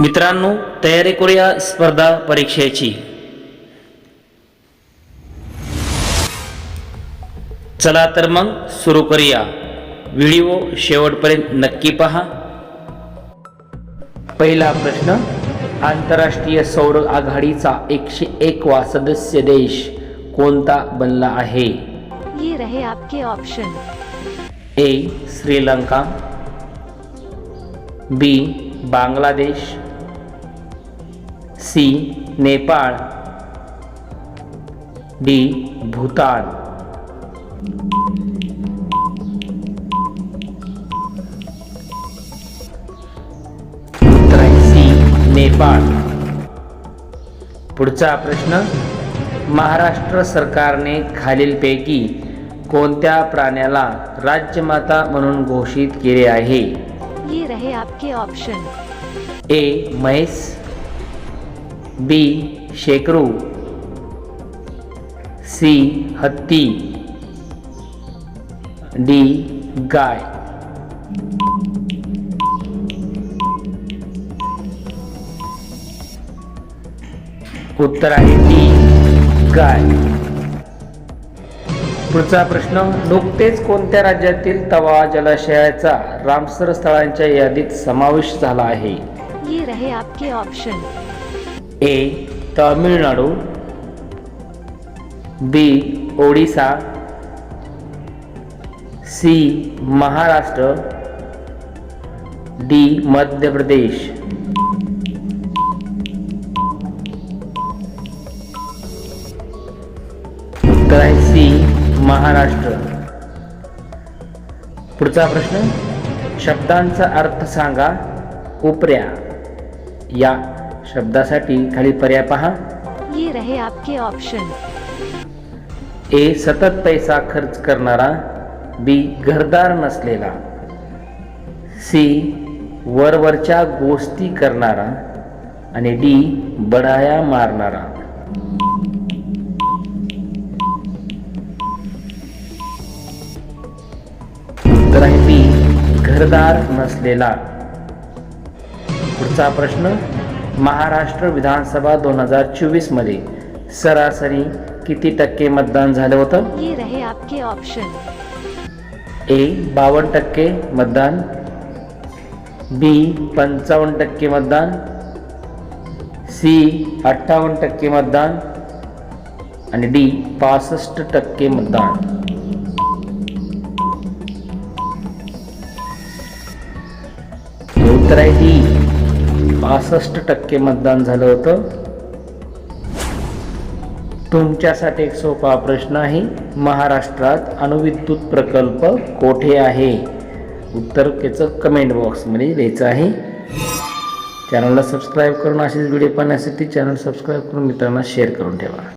मित्रांनो तयारी करूया स्पर्धा परीक्षेची. चला तर मग सुरू करूया. व्हिडिओ शेवटपर्यंत नक्की पहा. पहिला प्रश्न आंतरराष्ट्रीय सौर आघाडीचा एकशे एकवा सदस्य देश कोणता बनला आहे? ये रहे आपके option A Sri Lanka. B Bangladesh. C Nepal. D Bhutan. C Nepal. पुढचा प्रश्न महाराष्ट्र सरकारने खालीलपैकी कोणत्या प्राण्याला राज्यमाता म्हणून घोषित केले आहे? ये रहे आपके ऑप्शन ए म्हैस बी शेकरू. सी हत्ती. डी गाय. उत्तर आहे डी गाय. पुढचा प्रश्न नुकतेच कोणत्या राज्यातील तवा जलाशयाचा रामसर स्थळांच्या यादीत समावेश झाला आहे? ये रहे आपके option A Tamil Nadu. B Odisha. C Maharashtra. D Madhya Pradesh उत्तर आहे सी महाराष्ट्र. पुढचा प्रश्न. शब्दांचा अर्थ सांगा उपऱ्या. या. शब्दासाठी खाली पर्याय पहा. ये रहे आपके ऑप्शन ए सतत पैसा खर्च करणारा. बी घरदार नसलेला. सी वरवरच्या गोष्टी करणारा. आणि डी बढाया मारणारा. उत्तर आहे बी घरदार नसलेला. पुढचा प्रश्न. महाराष्ट्र विधानसभा दोन हजार चोवीसमध्ये सरासरी किती टक्के मतदान झालं होतं? ये रहे आपके ऑप्शन ए बावन्न टक्के मतदान. बी पंचावन्न टक्के मतदान. सी अठ्ठावन्न टक्के मतदान. आणि डी पासष्ट टक्के मतदान. उत्तर आहे डी. पासष्ट टक्के मतदान झालं होतं. तुमच्यासाठी एक सोपा प्रश्न आहे. महाराष्ट्रात अणुविद्युत प्रकल्प कोठे आहे? उत्तर त्याचं कमेंट बॉक्समध्ये लिहायचं आहे. चॅनलला सबस्क्राईब करून असेच व्हिडिओ पाहण्यासाठी चॅनल सबस्क्राईब करून मित्रांना शेअर करून ठेवा.